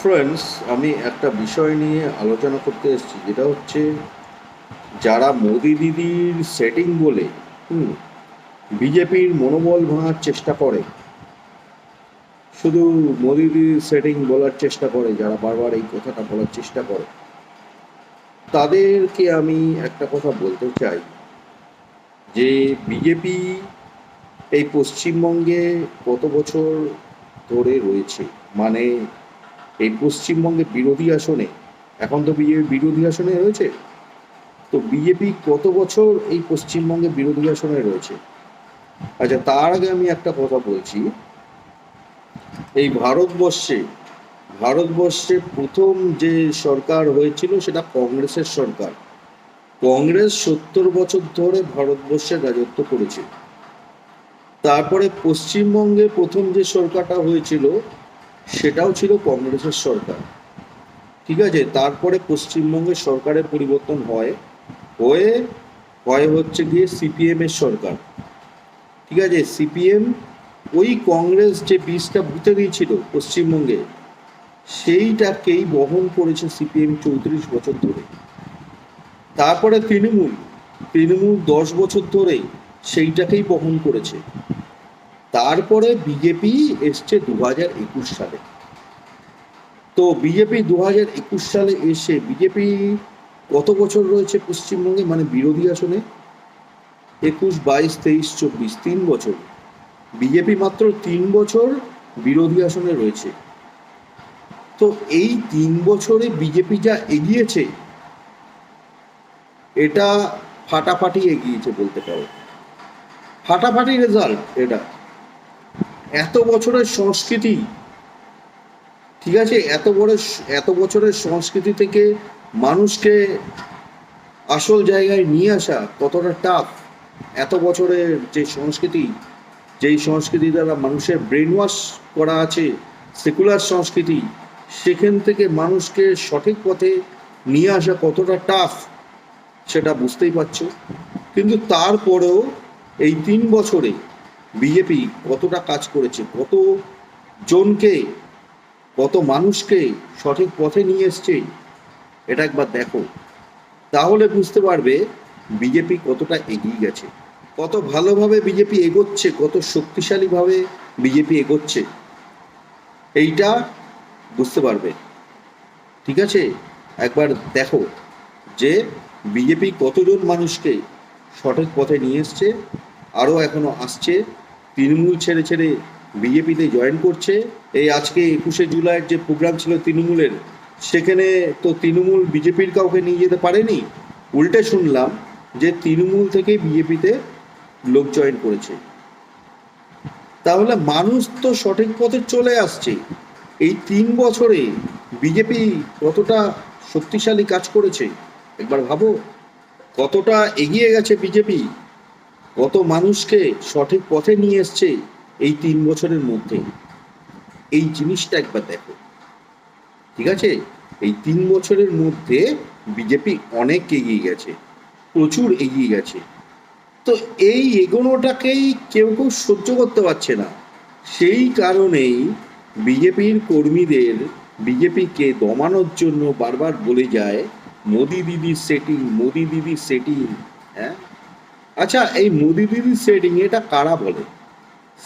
Friends আমি একটা বিষয় নিয়ে আলোচনা করতে এসেছি, যেটা হচ্ছে যারা মোদি দিদির সেটিং বলে, হুম, বিজেপির মনোবল ভাঙার চেষ্টা করে, শুধু মোদি দিদির সেটিং বলার চেষ্টা করে, যারা বারবার এই কথাটা বলার চেষ্টা করে, তাদেরকে আমি একটা কথা বলতে চাই, যে বিজেপি এই পশ্চিমবঙ্গে কত বছর ধরে রয়েছে? মানে এই পশ্চিমবঙ্গে বিরোধী আসনে, এখন তো বিজেপি বিরোধী আসনে রয়েছে? তো বিজেপি কত বছর এই পশ্চিমবঙ্গে বিরোধী আসনে রয়েছে? আচ্ছা তার আগে আমি একটা কথা বলছি। এই ভারতবর্ষে ভারতবর্ষে প্রথম যে সরকার হয়েছিল সেটা কংগ্রেসের সরকার। কংগ্রেস সত্তর বছর ধরে ভারতবর্ষের রাজত্ব করেছে। তারপরে পশ্চিমবঙ্গে প্রথম যে সরকারটা হয়েছিল সেটাও ছিল কংগ্রেসের সরকার। ঠিক আছে? তারপরে পশ্চিমবঙ্গের সরকারের পরিবর্তন হয়, হয়ে, হয় হচ্ছে গিয়ে সিপিএম এর সরকার। ঠিক আছে? সিপিএম ওই কংগ্রেস যে বীজটা বুতে দিয়েছিল পশ্চিমবঙ্গে, সেইটাকেই বহন করেছে সিপিএম চৌত্রিশ বছর ধরে। তারপরে তৃণমূল তৃণমূল দশ বছর ধরে সেইটাকেই বহন করেছে। তারপরে বিজেপি এসছে দু হাজার একুশ সালে। তো বিজেপি দু হাজার একুশ সালে এসে বিজেপি কত বছর রয়েছে পশ্চিমবঙ্গে? মানে বিরোধী আসনে? একুশ, বাইশ, তেইশ, চব্বিশ, তিন বছর। বিজেপি মাত্র তিন বছর বিরোধী আসনে রয়েছে। তো এই তিন বছরে বিজেপি যা এগিয়েছে, এটা ফাটাফাটি এগিয়েছে বলতে পারো। ফাটাফাটি রেজাল্ট এটা। এত বছরের সংস্কৃতি, ঠিক আছে? এত বড়, এত বছরের সংস্কৃতি থেকে মানুষকে আসল জায়গায় নিয়ে আসা কতটা টাফ এত বছরের যে সংস্কৃতি, যেই সংস্কৃতি দ্বারা মানুষের ব্রেন ওয়াশ করা আছে সেকুলার সংস্কৃতি, সেখান থেকে মানুষকে সঠিক পথে নিয়ে আসা কতটা টাফ সেটা বুঝতেই পারছ? কিন্তু তারপরেও এই তিন বছরে বিজেপি কতটা কাজ করেছে, কত জনকে, কত মানুষকে সঠিক পথে নিয়ে এসছে, এটা একবার দেখো। তাহলে বুঝতে পারবে বিজেপি কতটা এগিয়ে গেছে, কত ভালোভাবে বিজেপি এগোচ্ছে, কত শক্তিশালীভাবে বিজেপি এগোচ্ছে। এইটা বুঝতে পারবে। ঠিক আছে? একবার দেখো যে বিজেপি কতজন মানুষকে সঠিক পথে নিয়ে এসছে আরও এখনও আসছে। তৃণমূল ছেড়ে ছেড়ে বিজেপিতে জয়েন করছে। এই আজকে একুশে জুলাইয়ের যে প্রোগ্রাম ছিল তৃণমূলের, সেখানে তো তৃণমূল বিজেপির কাউকে নিয়ে যেতে পারেনি। উল্টে শুনলাম যে তৃণমূল থেকেই বিজেপিতে লোক জয়েন করেছে। তাহলে মানুষ তো সঠিক পথে চলে আসছে। এই তিন বছরে বিজেপি কতটা শক্তিশালী কাজ করেছে? একবার ভাবো, কতটা এগিয়ে গেছে বিজেপি? কত মানুষকে সঠিক পথে নিয়ে এসছে এই তিন বছরের মধ্যে? এই জিনিসটা একবার দেখো। ঠিক আছে? এই তিন বছরের মধ্যে বিজেপি অনেক এগিয়ে গেছে, প্রচুর এগিয়ে গেছে। তো এই এগোনোটাকেই কেউ কেউ সহ্য করতে পারছে না। সেই কারণেই বিজেপির কর্মীদের, বিজেপিকে দমানোর জন্য বারবার বলে যায়, মোদি দিদির সেটিং মোদি দিদির সেটিং হ্যাঁ? আচ্ছা এই মোদি দিদির সেটিং এটা কারা বলে?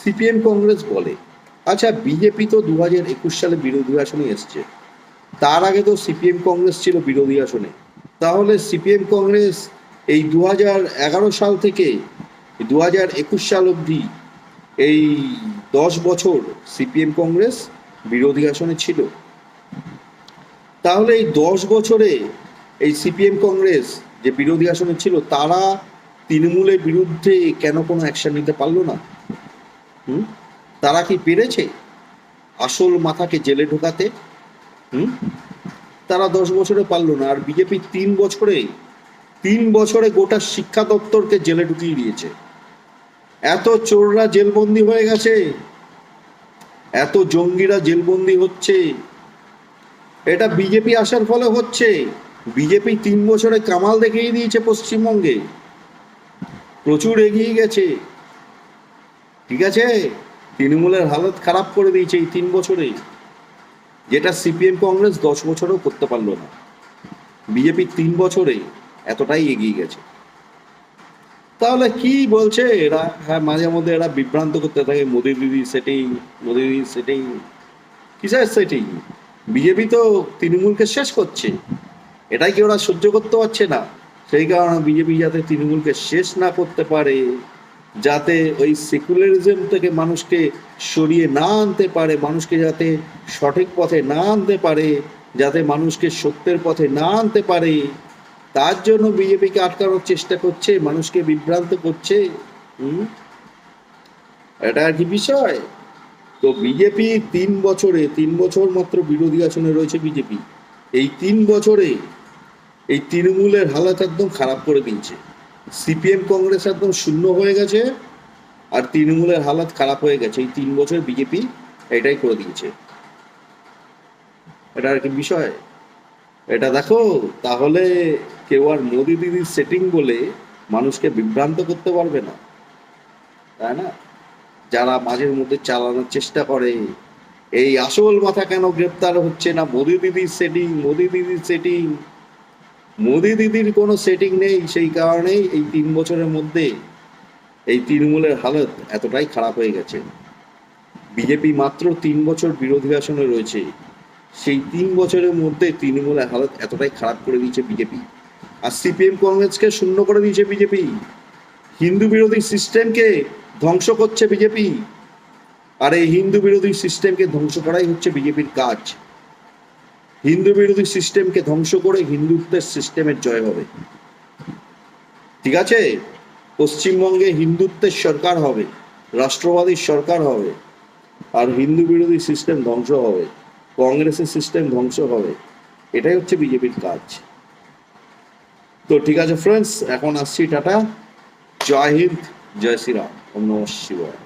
সিপিএম কংগ্রেস বলে। আচ্ছা বিজেপি তো দু হাজার একুশ সালে বিরোধী আসনে এসছে। তার আগে তো সিপিএম কংগ্রেস ছিল বিরোধী আসনে। তাহলে সিপিএম কংগ্রেস এই দু এগারো সাল থেকে দু হাজার একুশ সাল অবধি এই দশ বছর সিপিএম কংগ্রেস বিরোধী আসনে ছিল। তাহলে এই দশ বছরে এই সিপিএম কংগ্রেস যে বিরোধী আসনে ছিল, তারা তৃণমূলের বিরুদ্ধে কেন কোনো অ্যাকশন নিতে পারল না? হুম? তারা কি পেরেছে আসল মাথাকে জেলে ঢোকাতে? হুম? তারা দশ বছরে পারল না, আর বিজেপি তিন বছরে তিন বছরে গোটা শিক্ষা দপ্তরকে জেলে ঢুকিয়ে দিয়েছে। এত চোররা জেলবন্দি হয়ে গেছে, এত জঙ্গিরা জেলবন্দি হচ্ছে, এটা বিজেপি আসার ফলে হচ্ছে। বিজেপি তিন বছরে কামাল দেখিয়ে দিয়েছে পশ্চিমবঙ্গে। প্রচুর এগিয়ে গেছে। ঠিক আছে? তৃণমূলের হালত খারাপ করে দিয়েছে এই তিন বছরে। যেটা সিপিএম কংগ্রেস দশ বছরেও করতে পারল না। বিজেপি তিন বছরে এতটাই এগিয়ে গেছে। তাহলে কি বলছে? এরা হ্যাঁ মাঝে মধ্যে এরা বিভ্রান্ত করতে থাকে। মোদি দিদি সেটিং মোদি দিদি সেটিং কিসের সেটিং বিজেপি তো তৃণমূলকে শেষ করছে। এটাই কি ওরা সহ্য করতে পারছে না? সেই কারণে বিজেপি যাতে তৃণমূলকে শেষ না করতে পারে, যাতে ওই সেকুলারিজম থেকে মানুষকে সরিয়ে না আনতে পারে, মানুষকে যাতে সঠিক পথে না আনতে পারে, যাতে মানুষকে সত্যের পথে না আনতে পারে, তার জন্য বিজেপিকে আটকানোর চেষ্টা করছে, মানুষকে বিভ্রান্ত করছে এটা আর কি বিষয়? তো বিজেপি তিন বছরে, তিন বছর মাত্র বিরোধী আসনে রয়েছে বিজেপি। এই তিন বছরে এই তৃণমূলের হালত একদম খারাপ করে দিয়েছে সিপিএম কংগ্রেস একদম শূন্য হয়ে গেছে আর তৃণমূলের হালত খারাপ হয়ে গেছে। এই তিন বছর বিজেপি এটাই করে দিয়েছে। এটা আর কি বিষয়? এটা দেখো, তাহলে কেউ আর মোদি দিদির সেটিং বলে মানুষকে বিভ্রান্ত করতে পারবে না। তাই না? যারা মাঝের মধ্যে চালানোর চেষ্টা করে, এই আসল মাথা কেন গ্রেপ্তার হচ্ছে না? মোদি দিদির সেটিং মোদি দিদির সেটিং মোদি দিদির কোনো সেটিং নেই, সেই কারণেই এই তিন বছরের মধ্যে এই তৃণমূলের হালত এতটাই খারাপ হয়ে গেছে। বিজেপি মাত্র তিন বছর বিরোধী আসনে রয়েছে। সেই তিন বছরের মধ্যে তৃণমূলের হালত এতটাই খারাপ করে দিয়েছে বিজেপি। আর সিপিএম কংগ্রেসকে শূন্য করে দিয়েছে বিজেপি। হিন্দু বিরোধী সিস্টেমকে ধ্বংস করছে বিজেপি। আর এই হিন্দু বিরোধী সিস্টেমকে ধ্বংস করাই হচ্ছে বিজেপির কাজ। হিন্দু বিরোধী সিস্টেমকে ধ্বংস করে হিন্দুত্বের সিস্টেমের জয় হবে। ঠিক আছে? পশ্চিমবঙ্গে হিন্দুত্বের সরকার হবে রাষ্ট্রবাদী সরকার হবে, আর হিন্দু বিরোধী সিস্টেম ধ্বংস হবে, কংগ্রেসের সিস্টেম ধ্বংস হবে। এটাই হচ্ছে বিজেপির কাজ। তো ঠিক আছে ফ্রেন্ডস এখন আসছি টাটা। জয় হিন্দ, জয় শ্রীরাম। ওম শিবায়।